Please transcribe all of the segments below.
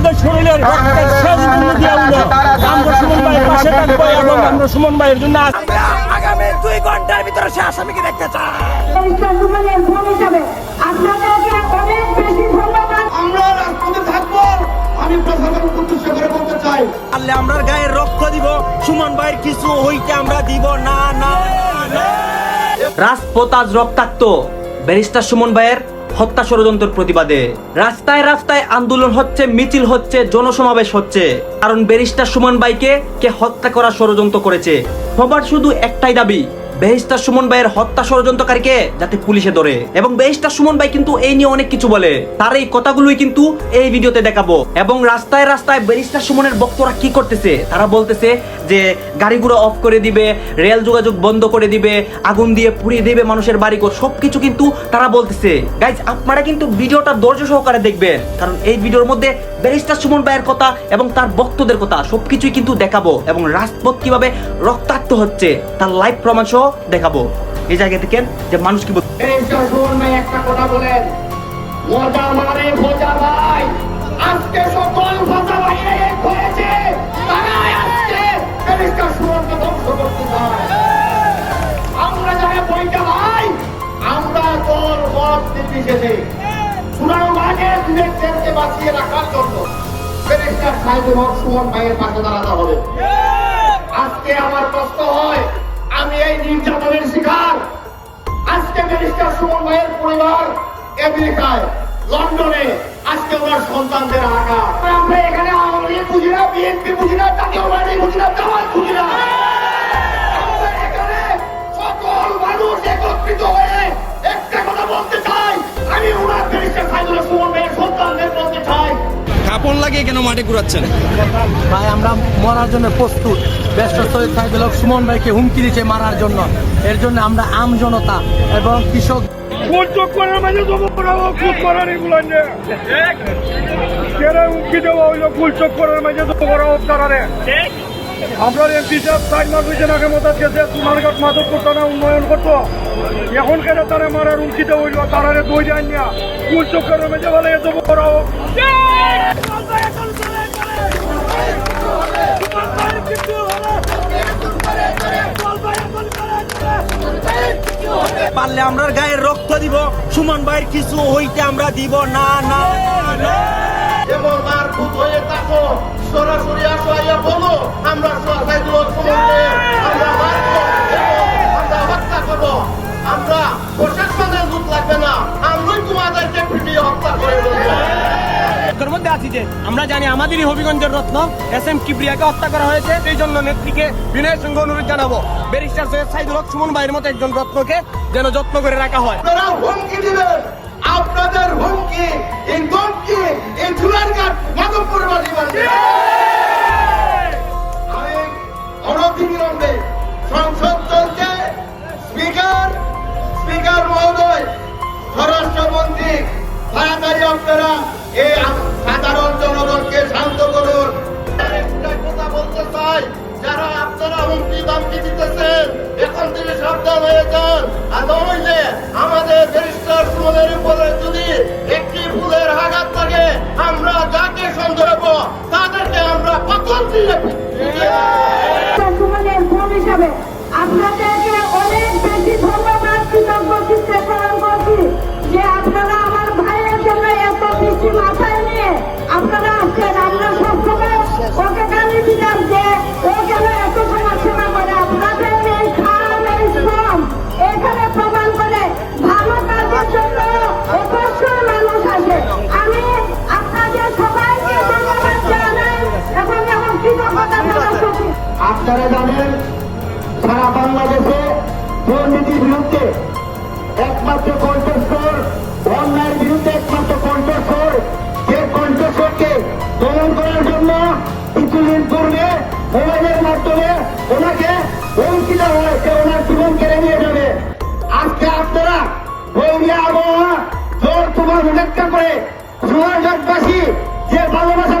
আমাদের শরীরের রক্তের শেষ বিন্দু দিয়ে উঠল আমরা সুমন ভাইয়ের পাশে থাকব এবং আমরা সুমন ভাইয়ের জন্য আগামী দুই ঘণ্টার ভিতরে সে আসামিকে দেখতে চাই। আমরা গায়ের রক্ত দিব সুমন ভাইয়ের কিছু হইতে আমরা দিব। না না না রাজপথ আজ রক্তাক্ত ব্যারিস্টার সুমন ভাইয়ের হত্যা ষড়যন্ত্রের প্রতিবাদে রাস্তায় রাস্তায় আন্দোলন হচ্ছে, মিছিল হচ্ছে, জনসমাবেশ হচ্ছে। কারণ ব্যারিস্টার সুমন বাইকে কে হত্যা করা ষড়যন্ত্র করেছে। সবার শুধু একটাই দাবি বেহিস্টার সুমন ভাইয়ের হত্যা ষড়যন্ত্রকারীকে যাতে পুলিশে ধরে। এবং বেহিস্টার সুমন ভাই কিন্তু এই নিয়ে অনেক কিছু বলে। তার এই কথাগুলোই কিন্তু এই ভিডিওতে দেখাবো। এবং রাস্তায় রাস্তায় ব্যারিস্টার সুমনের বক্তরা কি করতেছে? তারা বলতেছে যে গাড়িগুলো অফ করে দিবে, রেল যোগাযোগ বন্ধ করে দিবে, আগুন দিয়ে পুড়িয়ে দিবে মানুষের বাড়ি বাড়িঘর। সবকিছু কিন্তু তারা বলতেছে। গাইজ আপনারা কিন্তু ভিডিওটা ধৈর্য সহকারে দেখবেন। কারণ এই ভিডিওর মধ্যে ব্যারিস্টার সুমন ভাইয়ের কথা এবং তার বক্তদের কথা, সবকিছুই কিন্তু দেখাবো এবং রাজপথ কীভাবে রক্তাক্ত হচ্ছে তার লাইভ প্রমাণ সহ দেখাবো। এই জায়গা থেকে যে মানুষ কি একটা আজকে সকল সাহেবুল হক সুমন ভাইয়ের পাশে দাঁড়াতে হবে। আজকে আমার কষ্ট হয়, আমি এই নির্যাতনের শিকার। আজকে ব্যারিস্টার সুমন ভাইয়ের পরিবার আমেরিকায়, লন্ডনে, আজকে ওনার সন্তানদের আঁকা আমরা এখানে আওয়ামী লীগ বুঝি না, বিএনপি বুঝি না জাতীয় বুঝি লাগিয়ে কেন মাঠে ঘুরাচ্ছেন? ভাই আমরা মরার জন্য প্রস্তুত। ব্যস্ত সৈয়দ সাহেদুল হক সুমন ভাইকে হুমকি দিচ্ছে মারার জন্য। এর জন্য আমরা আম জনতা এবং কৃষক এমপি সাহেব সাইড মতো গেছে সোনারঘাট মাধবপুর থানা উন্নয়ন করতো। এখন কেন তারা মারার উমকি দেওয়া হইল তারারে দই যান না। ফুল চোখ করার মাঝে ভালো দেবো ওরাও পারলে আমরা গায়ের রক্ত দিব। সুমন ভাইয়ের কিছু হইতে আমরা দিব। না না সরাসরি আসো আইয়া বলো আমরা যে আমরা জানি আমাদেরই হবিগঞ্জের রত্ন এস এম কিবরিয়াকে হত্যা করা হয়েছে। এই জন্য নেত্রীকে বিনয়ের সঙ্গে অনুরোধ জানাব। ব্যারিস্টার সৈয়দ সাইদুল হক সুমন ভাইয়ের মতো একজন রত্নকে যেন যত্ন করে রাখা হয়। হুমকি দিবেন। আপনাদের হুমকি এই ধমকি এই মাধবপুর বাড়ি বাড়ি আমি অনতিবিলম্বে সংসদ চলছে স্পিকার স্পিকার মহোদয় স্বরাষ্ট্রমন্ত্রী তাড়াতাড়ি আপনারা এই হুমকি দিতেছেন এখন থেকে সাবধান হয়ে যান। আর নইলে আমাদের ব্যারিস্টার সুমনের উপরে যদি একটি ফুলের আঘাত থাকে আমরা যাকে সন্দেহ তাদেরকে আমরা পাথর দিয়ে পিটিয়ে একমাত্র কণ্ঠস্বর। অন্যায়ের বিরুদ্ধে একমাত্র কণ্ঠস্বর। যে কণ্ঠস্বরকে দমন করার জন্য কিছুদিন পূর্বে মোবাইলের মাধ্যমে ওনাকে হুমকি দেওয়া হয়েছে ওনার জীবন কেড়ে নিয়ে যাবে। আজকে আপনারা বৈরিয়া আবহাওয়া, জোর তোমার উপেক্ষা করে সোনারঘাটবাসী যে ভালোবাসা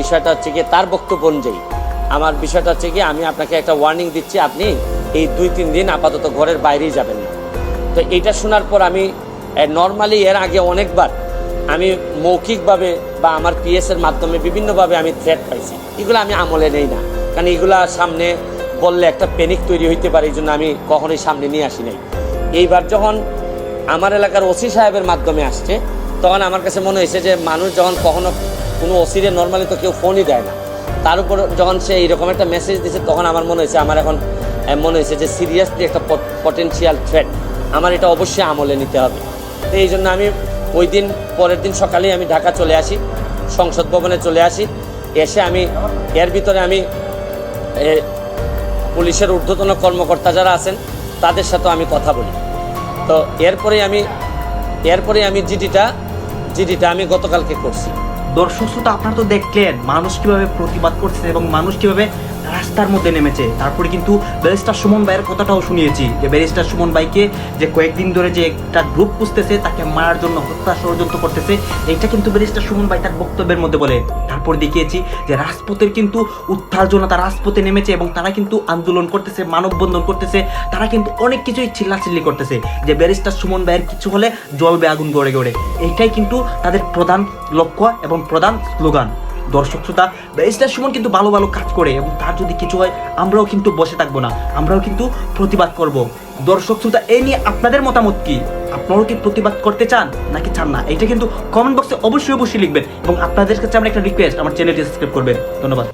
বিষয়টা হচ্ছে গিয়ে তার বক্তব্য অনুযায়ী। আমার বিষয়টা হচ্ছে গিয়ে আমি আপনাকে একটা ওয়ার্নিং দিচ্ছি, আপনি এই দুই তিন দিন আপাতত ঘরের বাইরেই যাবেন না। তো এটা শোনার পর আমি নর্মালি এর আগে অনেকবার আমি মৌখিকভাবে বা আমার পিএস এর মাধ্যমে বিভিন্নভাবে আমি থ্রেট পাইছি। এগুলো আমি আমলে নেই না। কারণ এগুলা সামনে বললে একটা প্যানিক তৈরি হইতে পারে, এই জন্য আমি কখনোই সামনে নিয়ে আসি নাই। এইবার যখন আমার এলাকার ওসি সাহেবের মাধ্যমে আসছে, তখন আমার কাছে মনে হয়েছে যে মানুষ যখন কখনো কোনো ওসিরে নর্মালি তো কেউ ফোনই দেয় না। তার উপর যখন সে এইরকম একটা মেসেজ দিয়েছে তখন আমার মনে হয়েছে, আমার এখন মনে হয়েছে যে সিরিয়াসলি একটা পটেনশিয়াল থ্রেট আমার এটা অবশ্যই আমলে নিতে হবে। তো এই জন্য আমি ওই দিন, পরের দিন সকালেই আমি ঢাকা চলে আসি, সংসদ ভবনে চলে আসি। এসে আমি, এর ভিতরে আমি পুলিশের ঊর্ধ্বতন কর্মকর্তা যারা আছেন, তাদের সাথেও আমি কথা বলি। তো এরপরে আমি এরপরে আমি জিডিটা জিডিটা আমি গতকালকে করছি। দর্শক শ্রোতা আপনারা তো দেখলেন মানুষ কীভাবে প্রতিবাদ করছে এবং মানুষ কীভাবে রাস্তার মধ্যে নেমেছে। তারপরে কিন্তু ব্যারিস্টার সুমন ভাইয়ের কথাটাও শুনিয়েছি যে ব্যারিস্টার সুমন ভাইকে যে কয়েকদিন ধরে যে একটা গ্রুপ পুষতেছে তাকে মারার জন্য হত্যা ষড়যন্ত্র করতেছে এটা কিন্তু ব্যারিস্টার সুমন ভাই তার বক্তব্যের মধ্যে বলে। তারপর দেখিয়েছি যে রাজপথের কিন্তু উত্থার জনতা রাজপথে নেমেছে এবং তারা কিন্তু আন্দোলন করতেছে, মানববন্ধন করতেছে, তারা কিন্তু অনেক কিছুই চিল্লাচিল্লি করতেছে যে ব্যারিস্টার সুমন ভাইয়ের কিছু হলে জ্বলবে আগুন গড়ে গড়ে। এইটাই কিন্তু তাদের প্রধান লক্ষ্য এবং প্রধান স্লোগান। দর্শক শ্রোতা ব্যারিস্টার সুমন কিন্তু ভালো ভালো কাজ করে এবং তার যদি কিছু হয়, আমরাও কিন্তু বসে থাকব না। আমরাও কিন্তু প্রতিবাদ করব। দর্শক শ্রোতা এই নিয়ে আপনাদের মতামত কি? আপনারাও কি প্রতিবাদ করতে চান, নাকি চান না? এটা কিন্তু কমেন্ট বক্সে অবশ্যই অবশ্যই লিখবেন এবং আপনাদের কাছে আমরা একটা রিকোয়েস্ট আমার চ্যানেলটি সাবস্ক্রাইব করবেন। ধন্যবাদ।